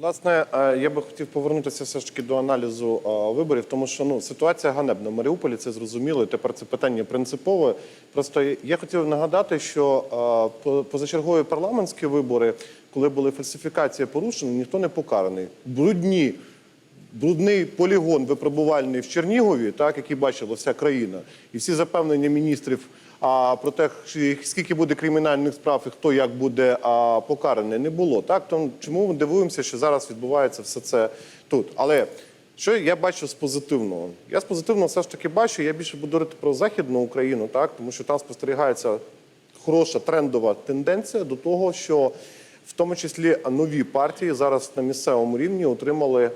Власне, е, я би хотів повернутися все ж таки до аналізу е, виборів, тому що ну ситуація ганебна. В Маріуполі це зрозуміло. і Тепер це питання принципове. Просто я хотів нагадати, що е, позачергові парламентські вибори, коли були фальсифікації порушені, ніхто не покараний. Брудні брудний полігон випробувальний в Чернігові, так який бачила вся країна, і всі запевнення міністрів а, про те, скільки буде кримінальних справ і хто як буде а, покараний, не було. Так тому чому ми дивуємося, що зараз відбувається все це тут. Але що я бачу з позитивного? Я з позитивного все ж таки бачу. Я більше буду говорити про західну Україну, так тому що там спостерігається хороша трендова тенденція до того, що в тому числі нові партії зараз на місцевому рівні отримали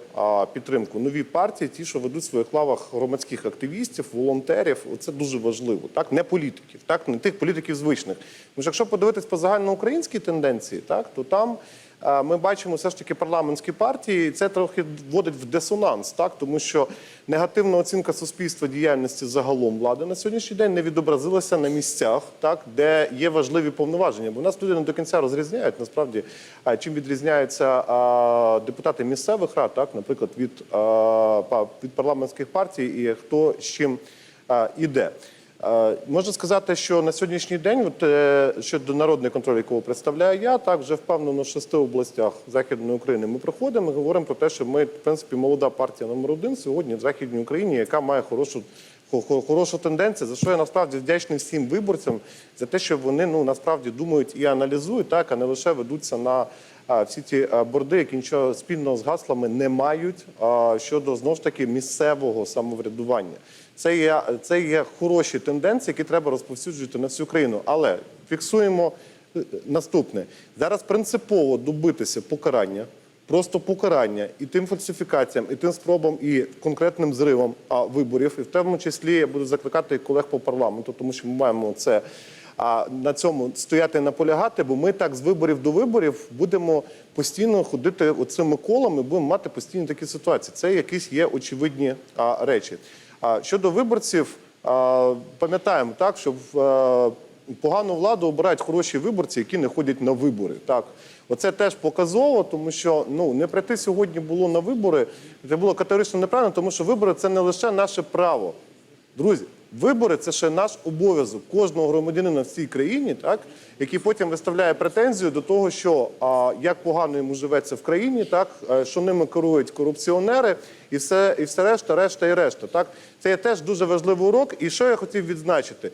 підтримку. Нові партії, ті, що ведуть в своїх лавах громадських активістів, волонтерів. Це дуже важливо. Так, не політиків, так не тих політиків звичних. Тому що якщо подивитись по загальноукраїнській тенденції, так то там. Ми бачимо все ж таки парламентські партії, і це трохи вводить в дисонанс, так тому що негативна оцінка суспільства діяльності загалом влади на сьогоднішній день не відобразилася на місцях, так де є важливі повноваження. Бо нас люди не до кінця розрізняють насправді, чим відрізняються депутати місцевих рад, так, наприклад, від, від парламентських партій, і хто з чим іде. Можна сказати, що на сьогоднішній день, от, е, щодо народний контроль, якого представляю я, так вже впевнено в шести областях Західної України ми проходимо. і говоримо про те, що ми, в принципі, молода партія номер один сьогодні в Західній Україні, яка має хорошу. хо- хо- Хорошу тенденцію, за що я насправді вдячний всім виборцям за те, що вони ну насправді думають і аналізують, так а не лише ведуться на а, всі ті борди, які нічого спільного з гаслами не мають а, щодо знову ж таки місцевого самоврядування. Це є, це є хороші тенденції, які треба розповсюджувати на всю країну. Але фіксуємо е, наступне: зараз принципово добитися покарання, просто покарання і тим фальсифікаціям, і тим спробам, і конкретним зривам а, виборів. І в тому числі я буду закликати і колег по парламенту, тому що ми маємо це. А на цьому стояти і наполягати, бо ми так з виборів до виборів будемо постійно ходити оцими колами, будемо мати постійні такі ситуації. Це якісь є очевидні а, речі. Щодо виборців, пам'ятаємо так, що в погану владу обирають хороші виборці, які не ходять на вибори. Так, оце теж показово, тому що ну не прийти сьогодні було на вибори. Це було категорично неправильно, тому що вибори це не лише наше право. Друзі, вибори це ще наш обов'язок кожного громадянина в цій країні, так який потім виставляє претензію до того, що а, як погано йому живеться в країні, так е, що ними керують корупціонери, і все, і все решта, решта і решта. Так це є теж дуже важливий урок. І що я хотів відзначити?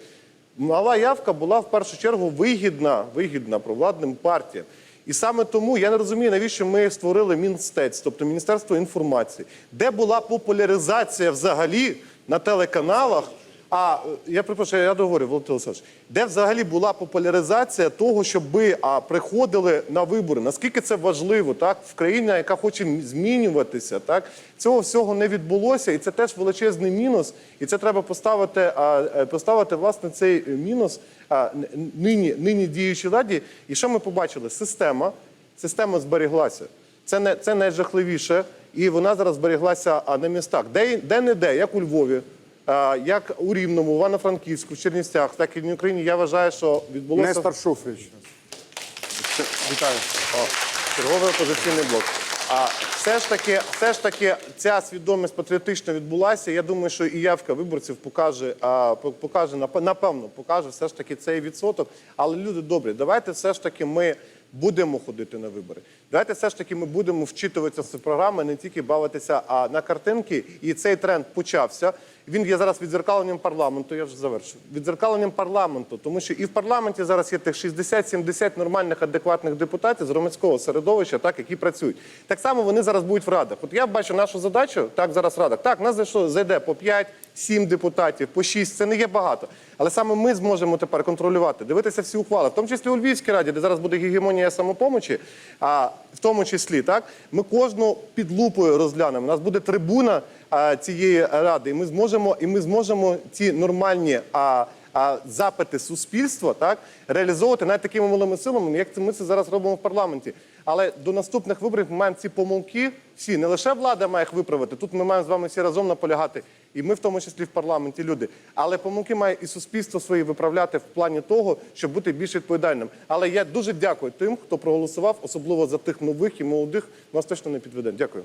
Мала явка була в першу чергу вигідна, вигідна провладним партіям. І саме тому я не розумію, навіщо ми створили Мінстець, тобто Міністерство інформації, де була популяризація взагалі на телеканалах. А я припрошую, я договорю, Володимир Олександрович, де взагалі була популяризація того, щоб а, приходили на вибори? Наскільки це важливо, так в країні, яка хоче змінюватися, так цього всього не відбулося, і це теж величезний мінус. І це треба поставити, а, е, поставити власне цей мінус а, нині, нині діючій владі. І що ми побачили? Система, система зберіглася. Це не це найжахливіше, і вона зараз зберіглася а, на містах. Де, де не де, як у Львові, як у Рівному, в Івано-Франківську, в Чернівцях, так і в Україні. Я вважаю, що відбулося Нестор Шуфрич. Вітаю. О, черговий опозиційний блок. А все ж таки, все ж таки, ця свідомість патріотична відбулася. Я думаю, що і явка виборців покаже, а, по- покаже нап- напевно, покаже все ж таки цей відсоток. Але люди добрі, давайте все ж таки ми будемо ходити на вибори. Давайте все ж таки ми будемо вчитуватися в програми, не тільки бавитися а на картинки. І цей тренд почався. Він є зараз відзеркаленням парламенту. Я вже завершу. Відзеркаленням парламенту, тому що і в парламенті зараз є тих 60-70 нормальних, адекватних депутатів з громадського середовища, так які працюють. Так само вони зараз будуть в радах. От я бачу нашу задачу, так зараз в радах. Так, нас зайшло зайде по 5-7 депутатів, по 6, Це не є багато. Але саме ми зможемо тепер контролювати, дивитися всі ухвали, в тому числі у Львівській раді, де зараз буде гегемонія самопомочі. А в тому числі так ми кожну під лупою розглянемо. У нас буде трибуна цієї ради, і ми зможемо, і ми зможемо ці нормальні. А, а запити суспільства так реалізовувати навіть такими малими силами, як це ми це зараз робимо в парламенті. Але до наступних виборів ми маємо ці помилки всі, не лише влада має їх виправити. Тут ми маємо з вами всі разом наполягати, і ми, в тому числі в парламенті, люди. Але помилки має і суспільство свої виправляти в плані того, щоб бути більш відповідальним. Але я дуже дякую тим, хто проголосував, особливо за тих нових і молодих. Нас точно не підведе. Дякую.